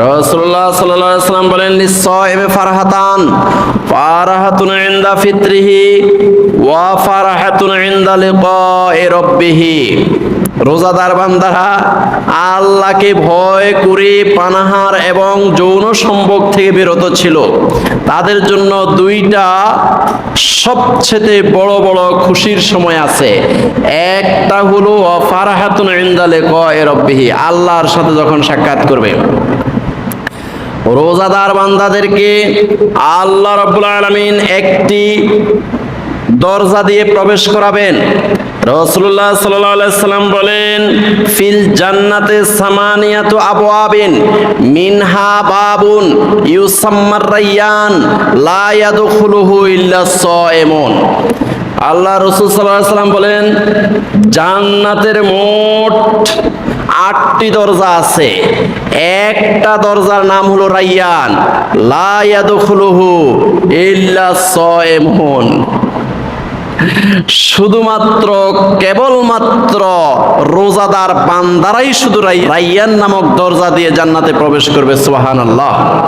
আলাইহি ওয়াসাল্লাম বলেন লিস-সাইমি ফারহাতান, ফারাহাতুন ইনদা ফিত্রিহি ওয়া ফারাহাতুন ইনদা লিকাই রাব্বিহি। রোজাদার বান্দারা, আল্লাহকে ভয় করে পানাহার এবং যৌন সম্ভোগ থেকে বিরত ছিল। তাদের জন্য দুইটা সবচেয়ে বড় বড় খুশির সময় আছে। একটা হলো ফারাহাতুন ইনদা লিকাই রাব্বিহি। আল্লাহর সাথে যখন সাক্ষাৎ করবে। রোজাদার বান্দাদেরকে আল্লাহ রাব্বুল আলামিন একটি দরজা দিয়ে প্রবেশ করাবেন। রসুল্লাহ সাল্লাম বলেন, ফিল জান্নাতে সামানিয়াতু আবওয়াবিন, মিনহা বাবুন ইউসাম্মার রাইয়ান, লা ইয়াদখুলুহু ইল্লা সাইমুন আল্লাহ রসুল সাল্লাহ সাল্লাম বলেন, জান্নাতের মোট আটটি দরজা আছে। একটা দরজার নাম হলো রাইয়ান। লা ইয়াদখুলুহু ইল্লা সাইমুন শুধুমাত্র, কেবলমাত্র রোজাদার বান্দারাই শুধু রাই- রাইয়ান নামক দরজা দিয়ে জান্নাতে প্রবেশ করবে, সুবহানাল্লাহ।